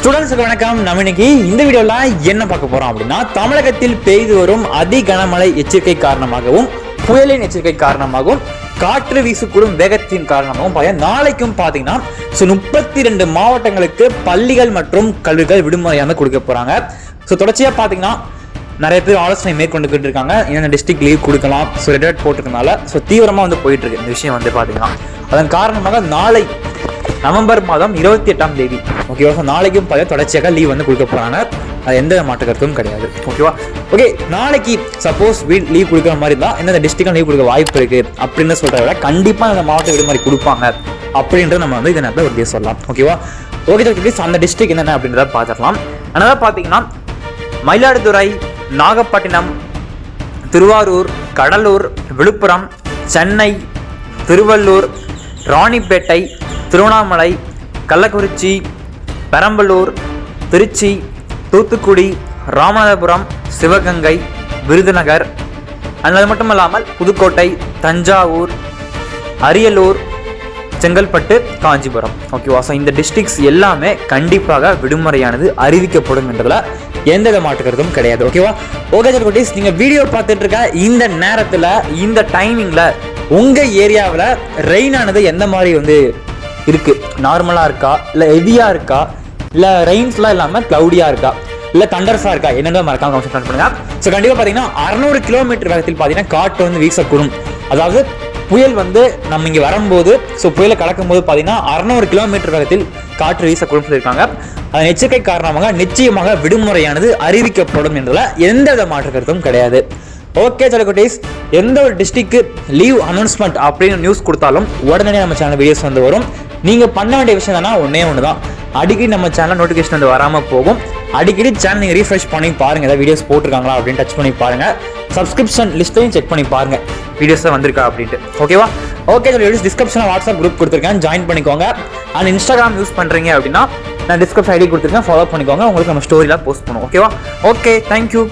ஸ்டூடெண்ட்ஸுக்கு வணக்கம். நம்ம இன்னைக்கு இந்த வீடியோவில் என்ன பார்க்க போகிறோம் அப்படின்னா தமிழகத்தில் பெய்து வரும் அதி கனமழை எச்சரிக்கை காரணமாகவும் புயலின் எச்சரிக்கை காரணமாகவும் காற்று வீசக்கூடும் வேகத்தின் காரணமாகவும் பார்த்தீங்கன்னா நாளைக்கும் பார்த்தீங்கன்னா ஸோ முப்பத்தி ரெண்டு மாவட்டங்களுக்கு பள்ளிகள் மற்றும் கல்விகள் விடுமுறையாக கொடுக்க போகிறாங்க ஸோ தொடர்ச்சியாக பார்த்தீங்கன்னா நிறைய பேர் ஆலோசனை மேற்கொண்டுக்கிட்டு இருக்காங்க. என்னென்ன டிஸ்ட்ரிக்ட் லீவ் கொடுக்கலாம் ஸோ ரெட் போட்டிருக்கனால ஸோ தீவிரமாக வந்து போயிட்டு இருக்கு இந்த விஷயம் வந்து பார்த்தீங்கன்னா அதன் காரணமாக நாளை நவம்பர் மாதம் இருபத்தி எட்டாம் தேதி. ஓகேவா ஸோ நாளைக்கும் பார்த்தா தொடர்ச்சியாக லீவ் வந்து கொடுக்க போகிறாங்க அது எந்த மாற்று கருத்தும் கிடையாது ஓகேவா ஓகே நாளைக்கு சப்போஸ் வீட் லீவ் கொடுக்குற மாதிரி இருந்தால் எந்தெந்த டிஸ்ட்ரிக்டும் லீவ் கொடுக்க வாய்ப்பு இருக்கு? அப்படின்னு சொல்கிறத விட கண்டிப்பாக அந்த மாவட்ட விடுமுறை கொடுப்பாங்க. அப்படின்றத நம்ம வந்து இதை நேரத்தில் உறுதியாக சொல்லலாம். ஓகேவா ஓகே அந்த டிஸ்ட்ரிக்ட் என்னென்ன அப்படின்றத பார்த்துடலாம். அதனால் பார்த்தீங்கன்னா மயிலாடுதுறை நாகப்பட்டினம் திருவாரூர் கடலூர் விழுப்புரம் சென்னை திருவள்ளூர் ராணிப்பேட்டை திருவண்ணாமலை கள்ளக்குறிச்சி பெரம்பலூர் திருச்சி தூத்துக்குடி ராமநாதபுரம் சிவகங்கை விருதுநகர். அது மட்டும் இல்லாமல் புதுக்கோட்டை தஞ்சாவூர் அரியலூர் செங்கல்பட்டு காஞ்சிபுரம். ஓகேவா ஸோ இந்த டிஸ்ட்ரிக்ஸ் எல்லாமே கண்டிப்பாக விடுமுறையானது அறிவிக்கப்படும் என்றதில் எந்த வித மாட்டுக்கிறதும் கிடையாது. ஓகேவா ஓகே சார் குட்டீஸ் நீங்கள் வீடியோ பார்த்துட்டு இருக்க இந்த நேரத்தில் இந்த டைமிங்கில் உங்கள் ஏரியாவில் ரெயின் ஆனது எந்த மாதிரி வந்து இருக்குது நார்மலாக இருக்கா? இல்லை ஹெவியாக இருக்கா? இல்லை ரெயின்ஸ்லாம் இல்லாமல் க்ளவுடியாக இருக்கா? இல்லை தண்டர்ஸாக இருக்கா? என்னென்ன மறக்காம கமெண்ட் பண்ணுங்க. ஸோ கண்டிப்பாக பார்த்தீங்கன்னா அறநூறு கிலோமீட்டர் வேகத்தில் பார்த்தீங்கன்னா காற்று வந்து வீசக்கூடும் அதாவது புயல் வந்து நம்ம இங்கே வரும்போது ஸோ புயலை கலக்கும்போது பார்த்தீங்கன்னா அறநூறு கிலோமீட்டர் வேகத்தில் காற்று வீசக்கூடும் சொல்லியிருக்காங்க. அதன் எச்சரிக்கை காரணமாக நிச்சயமாக விடுமுறையானது அறிவிக்கப்படும் என்பதில் எந்த வித மாற்று கருத்தும் கிடையாது. ஓகே சலகுட்டீஸ் எந்த ஒரு டிஸ்ட்ரிக்ட் லீவ் அனௌன்ஸ்மெண்ட் அப்படின்னு நியூஸ் கொடுத்தாலும் உடனடியாக நம்ம சேனல் வீடியோஸ் வந்து வரும். நீங்கள் பண்ண வேண்டிய விஷயம் தானே ஒன்றே ஒன்று தான் அடிக்கடி நம்ம சேனல் நோட்டிஃபிகேஷன் வந்து வராமல் போகும். அடிக்கடி சேனல் நீங்கள் ரீஃப்ரெஷ் பண்ணி பாருங்கள் ஏதாவது வீடியோஸ் போட்டிருக்காங்களா அப்படின்னு டச் பண்ணி பாருங்கள் சப்ஸ்கிரிப்ஷன் லிஸ்ட்டையும் செக் பண்ணி பாருங்கள் வீடியோஸ் தான் வந்திருக்கா அப்படின்ட்டு. ஓகேவா ஓகே வீடியோஸ் டிஸ்கிரிப்ஷனில் வாட்ஸ்அப் குரூப் கொடுத்துருக்கேன். ஜாயின் பண்ணிக்கோங்க. அண்ட் இன்ஸ்டாகிராம் யூஸ் பண்ணுறீங்க அப்படின்னா நான் டிஸ்கிரிப்ஷன் ஐடி கொடுத்துருக்கேன். ஃபாலோ பண்ணிக்கோங்க. உங்களுக்கு நம்ம ஸ்டோரியில் போஸ்ட் பண்ணுவோம். ஓகேவா ஓகே தேங்க்யூ